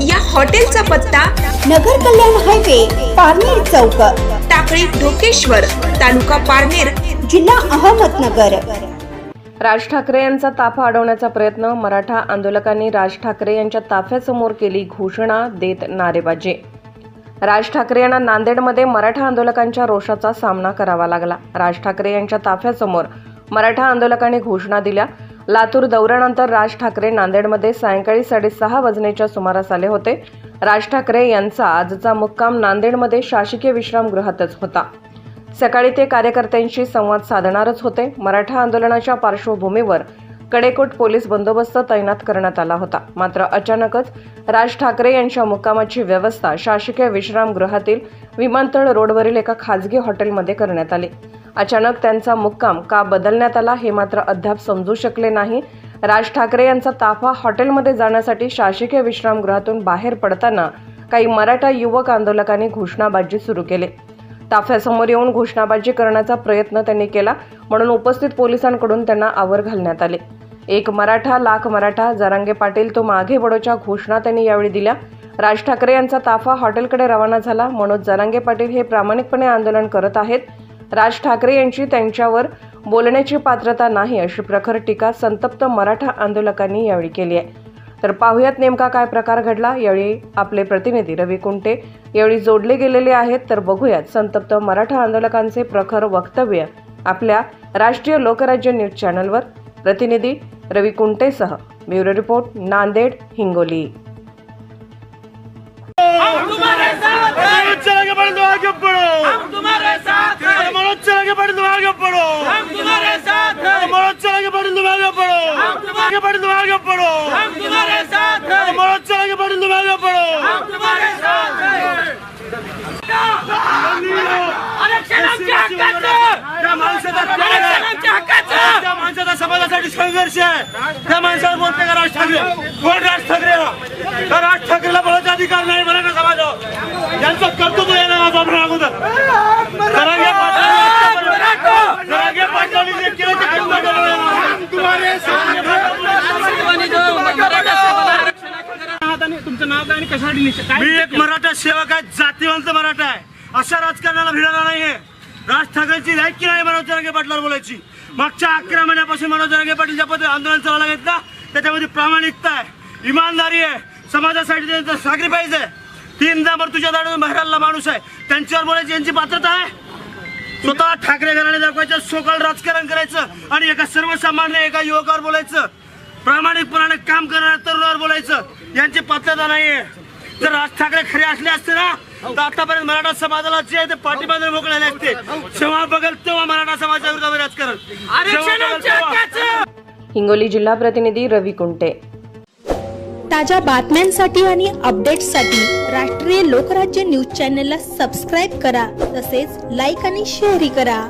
या हॉटेलचा पत्ता नगर कल्याण हायवे पारनेर चौक. टाकळी ढोकेश्वर तालुका पारनेर जिल्हा अहमदनगर. राज ठाकरे यांचा ताफा अडवण्याचा प्रयत्न मराठा आंदोलकांनी राज ठाकरे यांच्या ताफ्यासमोर केली घोषणा देत नारेबाजी. राज ठाकरे यांना नांदेडमध्ये मराठा आंदोलकांच्या रोषाचा सामना करावा लागला. राज ठाकरे यांच्या ताफ्यासमोर मराठा आंदोलकांनी घोषणा दिल्या लातूर दौऱ्यानंतर राज ठाकरे नांदेडमध्ये सायंकाळी साडेसहा वाजण्याच्या सुमारास आले होते. राज ठाकरे यांचा आजचा मुक्काम नांदेडमध्ये शासकीय विश्रामगृहातच होता. सकाळी ते कार्यकर्त्यांशी संवाद साधणारच होते. मराठा आंदोलनाच्या पार्श्वभूमीवर कडेकोट पोलीस बंदोबस्त तैनात करण्यात आला होता. मात्र अचानकच राज ठाकरे यांच्या मुक्कामाची व्यवस्था शासकीय विश्रामगृहातील विमानतळ रोडवरील एका खाजगी हॉटेलमध्ये करण्यात आली. अचानक त्यांचा मुक्काम का बदलण्यात आला हे मात्र अद्याप समजू शकले नाही. राज ठाकरे यांचा ताफा हॉटेलमध्ये जाण्यासाठी शासकीय विश्रामगृहातून बाहेर पडताना काही मराठा युवक आंदोलकांनी घोषणाबाजी सुरू केली. ताफ्यासमोर येऊन घोषणाबाजी करण्याचा प्रयत्न त्यांनी केला म्हणून उपस्थित पोलिसांकडून त्यांना आवर घालण्यात आले. एक मराठा लाख मराठा जरांगे पाटील तो मागे बडोच्या घोषणा त्यांनी यावेळी दिल्या. राज ठाकरे यांचा ताफा हॉटेलकडे रवाना झाला. मनोज जरांगे पाटील हे प्रामाणिकपणे आंदोलन करत आहेत. राज ठाकरे यांची त्यांच्यावर बोलण्याची पात्रता नाही अशी प्रखर टीका संतप्त मराठा आंदोलकांनी यावेळी केली आहे. तर पाहुयात नेमका काय प्रकार घडला यावेळी आपले प्रतिनिधी रवी कुंटे यावेळी जोडले गेलेले आहेत. तर बघूयात संतप्त मराठा आंदोलकांचे प्रखर वक्तव्य आपल्या राष्ट्रीय लोकराज्य न्यूज चॅनलवर. प्रतिनिधी रवी कुंटेसह ब्युरो रिपोर्ट नांदेड हिंगोली. हैं आगे हैं आरक्षण आमच्या हक्काचं त्या माणसाचा समाजासाठी संघर्ष आहे त्या माणसाला बोलते का राज ठाकरे कोण राज ठाकरे हा? राज ठाकरेला बोलायचा अधिकार नाही मराठा समाजावर यांचं कर्तृत्व यायला आपण अगोदर जरांगे पाटलांनी जरांगे ते करू नका. मी एक मराठा सेवक आहे जातीवंत मराठा आहे. अशा राजकारणाला भिडाला नाहीये. राज ठाकरेंची लायकी नाही मनोज जरांगे पाटलावर बोलायची. मागच्या अकरा महिन्यापासून मनोज जरांगे पाटील ज्या पद्धतीने आंदोलन चालवलं घेतलं त्याच्यामध्ये प्रामाणिकता आहे इमानदारी आहे. समाजासाठी त्यांचं सॅक्रिफाईस आहे. तीनदा मग तुझ्या दाडून बाहेर माणूस आहे. त्यांच्यावर बोलायची यांची पात्रता आहे. स्वतः ठाकरे घराणे दाखवायचं सोकाल राजकारण करायचं आणि एका सर्वसामान्य एका युवकावर बोलायचं. प्रामाणिकपणाने काम करणाऱ्या तरुणावर बोलायचं. यांची पात्रता नाहीये. जर राज ठाकरे खरे असले असते ना तर आतापर्यंत मराठा समाजाला जे आहे ते पाठीमागे मोकळले असते. जेव्हा बघल तेव्हा मराठा समाजाच्या विरोधात राजकारण हिंगोली जिल्हा प्रतिनिधी रवी कुंटे. ताज्या बातम्यांसाठी आणि अपडेट्ससाठी राष्ट्रीय लोकराज्य न्यूज चॅनलला सबस्क्राईब करा. तसेच लाईक आणि शेअरही करा.